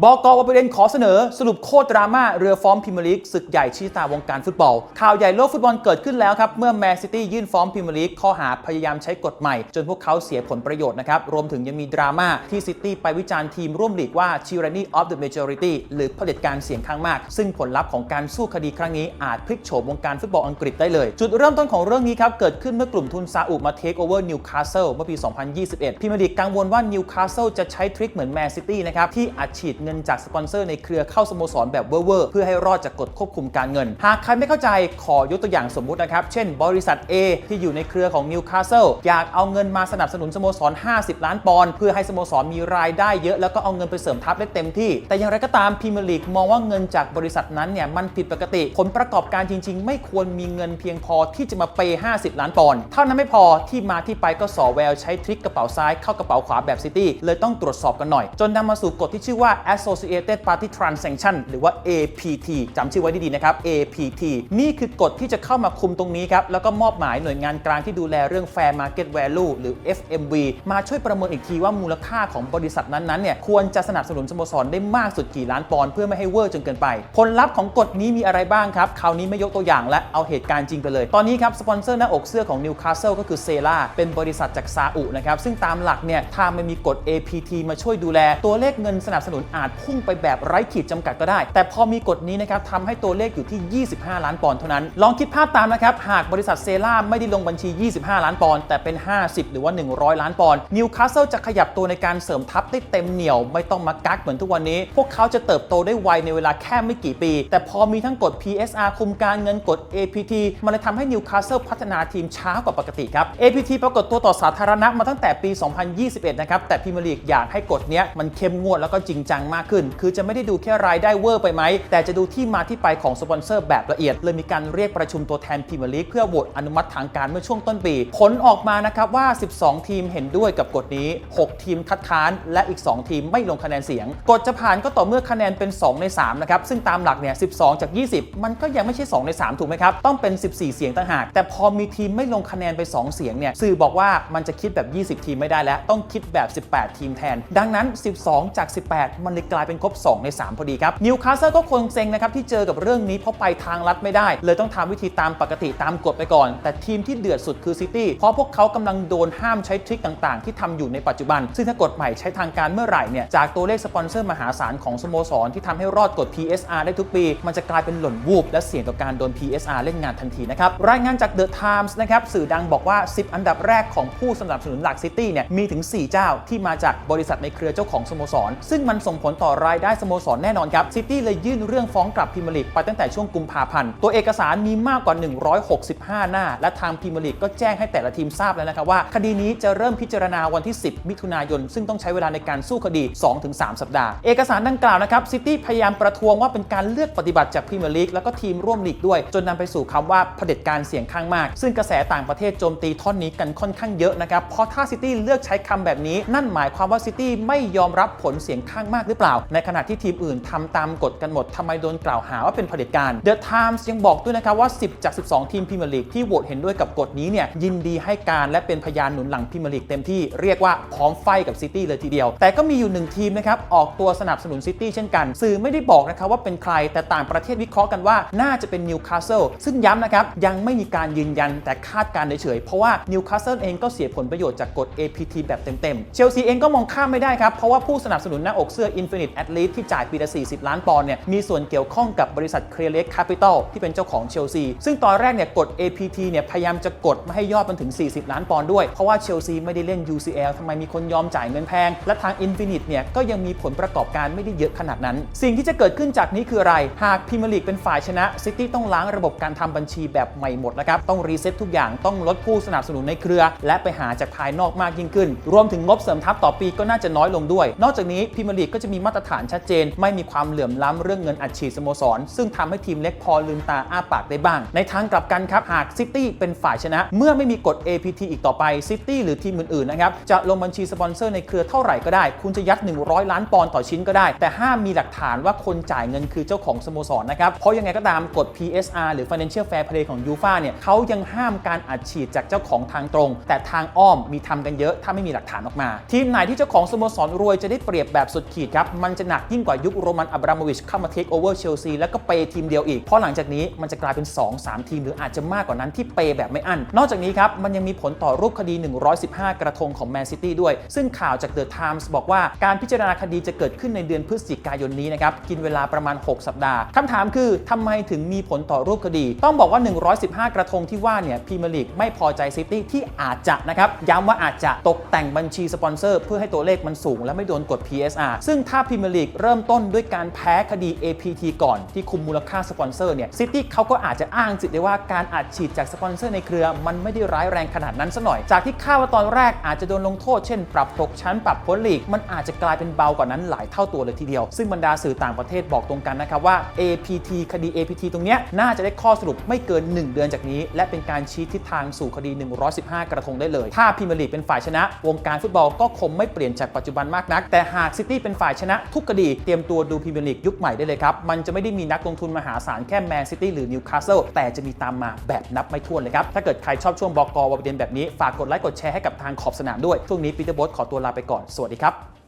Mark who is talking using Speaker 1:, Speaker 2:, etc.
Speaker 1: บอกอวประเด็นขอเสนอสรุปโคตรดราม่าเรือฟ้องพรีเมียร์ลีกศึกใหญ่ชี้ตาวงการฟุตบอล ข่าวใหญ่โลกฟุตบอลเกิดขึ้นแล้วครับ เมื่อแมนซิตี้ยื่นฟ้องพรีเมียร์ลีกข้อหาพยายามใช้กฎใหม่ จนพวกเขาเสียผลประโยชน์นะครับ รวมถึงยังมีดราม่าที่ซิตี้ไปวิจารณ์ทีมร่วมลีกว่า tyranny of the majority หรือเผด็จการเสียงข้างมาก ซึ่งผลลัพธ์ของการสู้คดีครั้งนี้อาจพลิกโฉมวงการฟุตบอลอังกฤษได้เลย จุดเริ่มต้นของเรื่องนี้ครับเกิดขึ้นเมื่อกลุ่มทุนซาอุมาเทคโอเวอร์นิวคาสเซิลเมื่อปี 2021พรีเมียร์ลีกกังวลว่านิวคาสเซิลจะใช้ทริคเหมือนแมนซิตี้นะครับที่อัดฉีดเงินจากสปอนเซอร์ในเครือเข้าสโมสรแบบเวอร์เพื่อให้รอดจากกฎควบคุมการเงิน หากใครไม่เข้าใจขอยกตัวอย่างสมมุตินะครับ เช่น บริษัท A ที่อยู่ในเครือของนิวคาสเซิลอยากเอาเงินมาสนับสนุนสโมสร 50 ล้านปอนด์เพื่อให้สโมสรมีรายได้เยอะแล้วก็เอาเงินไปเสริมทัพได้เต็มที่ แต่อย่างไรก็ตามพรีเมียร์ลีกมองว่าเงินจากบริษัทนั้นเนี่ยมันผิดปกติ ผลประกอบการจริง ๆ ไม่ควรมีเงินเพียงพอที่จะมาเปย์50 ล้านปอนด์เท่านั้นไม่พอที่มาที่ไปก็สอแววใช้ทริคกระเป๋าซ้ายเข้ากระเป๋าขวาแบบซิตี้เลยต้องตรวจสอบกันหน่อย จนนำมาสู่กฎที่ชื่อว่า Associated Party Transaction หรือว่า APT จำชื่อไว้ดีๆนะครับ APT นี่คือกฎที่จะเข้ามาคุมตรงนี้ครับ แล้วก็มอบหมายหน่วยงานกลางที่ดูแลเรื่อง Fair Market Value หรือ FMV มาช่วยประเมินอีกทีว่ามูลค่าของบริษัทนั้นๆเนี่ยควรจะสนับสนุนสโมสรได้มากสุดกี่ล้านปอนด์เพื่อไม่ให้เวอร์จนเกินไป ผลลัพธ์ของกฎนี้มีอะไรบ้างครับคราวนี้ไม่ยกตัวอย่างและเอาเหตุการณ์จริงไปเลย ตอนนี้ครับสปอนเซอร์หน้าอกเสื้อของ Newcastle ก็คือเซล่าเป็นบริษัทจากซาอุนะครับซึ่งตามหลักเนี่ยถ้าไม่มีกฎ APT มาช่วยดูแลตัวเลขเงินสนับสนุนอาจพุ่งไปแบบไร้ขีดจำกัดก็ได้ แต่พอมีกฎนี้นะครับทำให้ตัวเลขอยู่ที่ 25 ล้านปอนด์เท่านั้น ลองคิดภาพตามนะครับ หากบริษัทเซล่าไม่ได้ลงบัญชี 25 ล้านปอนด์แต่เป็น 50 หรือว่า 100 ล้านปอนด์นิวคาสเซิลจะขยับตัวในการเสริมทัพได้เต็มเหนี่ยว ไม่ต้องมากักเหมือนทุกวันนี้ พวกเขาจะเติบโตได้ไวในเวลาแค่ไม่กี่ปี แต่พอมีทั้งกฎ PSR คุมการเงินกฎ APT มันเลยทำให้นิวคาสเซิลพัฒนาทีมช้ากว่าปกติครับ APT ปรากฏตัวต่อสาธารณะมาตั้งแต่ปี 2021 นะครับแต่พรีเมียร์ลีกอยากให้กฎนี้มันเข้มงวดแล้วก็จริงจังมากขึ้น คือจะไม่ได้ดูแค่รายได้เวอร์ไปไหม แต่จะดูที่มาที่ไปของสปอนเซอร์แบบละเอียด เลยมีการเรียกประชุมตัวแทนพรีเมียร์ลีกเพื่อโหวตอนุมัติทางการเมื่อช่วงต้นปี ผลออกมานะครับว่า 12 ทีมเห็นด้วยกับกฎนี้ 6 ทีมคัดค้าน และอีก 2 ทีมไม่ลงคะแนนเสียง กฎจะผ่านก็ต่อเมื่อคะแนนเป็น 2 ใน 3 นะครับ ซึ่งตามหลักเนี่ย 12 จาก 20 มันก็ยังไม่ใช่ 2 ใน 3 ถูกไหมครับ ต้องเป็น 14 เสียงต่างหาก แต่พอมีทีมไม่ลงคะแนนไป 2 เสียงเนี่ย สื่อบอกว่ามันจะคิดแบบ 20 ทีมไม่ได้แล้ว ต้องคิดแบบ 18 ทีมแทน ดังนั้น 12 จาก 18 มันเลยกลายเป็นครบ 2 ใน 3 พอดีครับนิวคาสเซิลก็คงเซ็งนะครับที่เจอกับเรื่องนี้เพราะไปทางลัดไม่ได้ เลยต้องทำวิธีตามปกติตามกฎไปก่อน แต่ทีมที่เดือดสุดคือซิตี้เพราะพวกเขากำลังโดนห้ามใช้ทริคต่างๆ ที่ทำอยู่ในปัจจุบัน ซึ่งถ้ากฎใหม่ใช้ทางการเมื่อไหร่เนี่ยจากตัวเลขสปอนเซอร์มหาศาลของสโมสรที่ทำให้รอดกฎ PSR ได้ทุกปี มันจะกลายเป็นหล่นวูบและเสี่ยงต่อการโดน PSR เล่นงานทันทีนะครับรายงานจาก The Times นะครับสื่อดังบอกว่า 10 อันดับแรกของผู้สนับสนุนหลักซิตี้เนี่ยมีถึง 4 เจ้าที่มาจากบริษัทในเครือเจ้าของสโมสร ซึ่งมันส่งผลต่อรายได้สโมสรแน่นอนครับซิตี้เลยยื่นเรื่องฟ้องกลับพรีเมียร์ลีกไปตั้งแต่ช่วงกุมภาพันธ์ ตัวเอกสารมีมากกว่า 165 หน้า และทางพรีเมียร์ลีกก็แจ้งให้แต่ละทีมทราบแล้วนะครับว่า คดีนี้จะเริ่มพิจารณาวันที่ 10 มิถุนายน ซึ่งต้องใช้เวลาในการสู้คดี 2-3 สัปดาห์ เอกสารดังกล่าวนะครับซิตี้พยายามประท้วงว่าเป็นการเลือกปฏิบัติจากพรีเมียร์ลีกแล้วก็ทีมร่วมลีกด้วย จนนำไปสู่คำว่าเผด็จการเสียงข้างมาก ซึ่งกระแสต่างประเทศโจมตีท่อนนี้กันค่อนข้างเยอะนะครับเพราะถ้าซิตี้เลือกใช้คำแบบนี้ นั่นหมายความว่าซิตี้ไม่ยอมรับผลเสียงข้างมากหรือเปล่าในขณะที่ทีมอื่นทำตามกฎกันหมดทำไมโดนกล่าวหาว่าเป็นเผด็จการ The Times ยังบอกด้วยนะครับว่า 10 จาก 12 ทีมพรีเมียร์ลีกที่โหวตเห็นด้วยกับกฎนี้เนี่ยยินดีให้การและเป็นพยานหนุนหลังพรีเมียร์ลีกเต็มที่เรียกว่าพร้อมไฟกับซิตี้เลยทีเดียว แต่ก็มีอยู่หนึ่งทีมนะครับออกตัวสนับสนุนซิตี้เช่นกัน สื่อไม่ได้บอกนะครับว่าเป็นใครแต่ต่างประเทศวิเคราะห์กันว่าน่าจะเป็นนิวคาสเซิลซึ่งย้ำนะครับยังไม่มีการยืนยันแต่คาดการเฉยๆเพราะว่านิวคาสเซิลเองก็เสียผลประโยชน์จากกฎ APT แบบเต็มๆเชลซีเองก็มองข้ามไม่ได้ครับเพราะว่าผู้สนับสนุนหน้าอกเสื้อ Infinite Athlete ที่จ่ายปีละ 40 ล้านปอนด์เนี่ยมีส่วนเกี่ยวข้องกับบริษัท c r e l e x Capital ที่เป็นเจ้าของเชลซี ซึ่งตอนแรกเนี่ยกฎ APT เนี่ยพยายามจะกดไม่ให้ยอดมันถึง 40 ล้านปอนด์ด้วย เพราะว่าเชลซีไม่ได้เล่น UCL ทำไมมีคนยอมจ่ายเงินแพง และทาง Infinite เนี่ยก็ยังมีผลประกอบการไม่ได้เยอะขนาดนั้น สิ่งที่จะเกิดขึ้นจากนี้คืออะไร หากพรีเมียร์ลีกเป็นฝ่ายชนะซิตี้ต้องล้างระบบการทำบัญชีแบบใหม่หมดนะครับต้องรีเซ็ตทุกอย่างต้องลดผู้สนับสนุนในเครือ และไปหาจากภายนอกมากยิ่งขึ้น รวมถึงงบเสริมทัพต่อปีก็น่าจะน้อยลงด้วย นอกจากนี้พรีเมียร์ลีกก็จะมีมาตรฐานชัดเจน ไม่มีความเหลื่อมล้ำเรื่องเงินอัดฉีดสโมสร ซึ่งทำให้ทีมเล็กพอลืมตาอ้าปากได้บ้าง ในทางกลับกันครับ หากซิตี้เป็นฝ่ายชนะ เมื่อไม่มีกฎ APT อีกต่อไปซิตี้หรือทีมอื่นๆนะครับจะลงบัญชีสปอนเซอร์ในเครือเท่าไหร่ก็ได้ คุณจะยัด 100 ล้านปอนด์ต่อชิ้นก็ได้ แต่ห้ามมีหลักฐานว่าคนจ่ายเงินคือเจ้าของสโมสรนะครับเพราะยังไงก็ตามกฎ PSR หรือ Financial Fair Play ของยูฟาเนี่ยเขายังห้ามการอัดฉีดจากเจ้าของทางตรง แต่ทางอ้อมมีทำกันเยอะถ้าไม่มีหลักฐานออกมา ทีมไหนที่เจ้าของสโมสรรวยจะได้เปรียบแบบสุดขีดครับครับมันจะหนักยิ่งกว่ายุคโรมันอับราโมวิชเข้ามาเทคโอเวอร์เชลซีแล้วก็เปย์ทีมเดียวอีก เพราะหลังจากนี้มันจะกลายเป็น 2-3 ทีมหรืออาจจะมากกว่านั้นที่เปย์แบบไม่อั้นนอกจากนี้ครับมันยังมีผลต่อรูปคดี 115 กระทงของแมนซิตี้ด้วย ซึ่งข่าวจากเดอะไทมส์บอกว่าการพิจารณาคดีจะเกิดขึ้นในเดือนพฤศจิกายนนี้นะครับกินเวลาประมาณ 6 สัปดาห์คำถามคือทำไมถึงมีผลต่อรูปคดี ต้องบอกว่า 115 กระทงที่ว่าเนี่ยพรีเมียร์ลีกไม่พอใจซิตี้ที่อาจจะนะครับย้ำว่าอาจจะตกแต่งบัญชีสปอนเซอร์ เพื่อให้ตัวเลขมันสูง และไม่โดนกด PSR ซึ่งถ้าพรีเมียร์ลีกเริ่มต้นด้วยการแพ้คดี APT ก่อนที่คุมมูลค่าสปอนเซอร์เนี่ยซิตี้เขาก็อาจจะอ้างสิทธิ์ได้ว่าการอัดฉีดจากสปอนเซอร์ในเครือ มันไม่ได้ร้ายแรงขนาดนั้นซะหน่อย จากที่คาดว่าตอนแรกอาจจะโดนลงโทษเช่น ปรับตกชั้นปรับพ้นลีก มันอาจจะกลายเป็นเบากว่านั้นหลายเท่าตัวเลยทีเดียว ซึ่งบรรดาสื่อต่างประเทศบอกตรงกันนะครับว่า APT คดี APT ตรงเนี้ยน่าจะได้ข้อสรุปไม่เกิน 1 เดือนจากนี้ และเป็นการชี้ทิศทางสู่คดี 115 กระทงได้เลย ถ้าพรีเมียร์ลีกเป็นฝ่ายชนะ วงการฟุตบอลก็คงไม่เปลี่ยนจากปัจจุบันมากนัก แต่หากซิตี้เป็นฝ่ายชชนะทุกคดี เตรียมตัวดูพรีเมียร์ลีกยุคใหม่ได้เลยครับ มันจะไม่ได้มีนักลงทุนมหาศาลแค่แมนซิตี้หรือนิวคาสเซิลแต่จะมีตามมาแบบนับไม่ถ้วนเลยครับ ถ้าเกิดใครชอบช่วงบอกกอวประเด็นแบบนี้ฝากกดไลค์กดแชร์ให้กับทางขอบสนามด้วยช่วงนี้ปีเตอร์บอสขอตัวลาไปก่อนสวัสดีครับ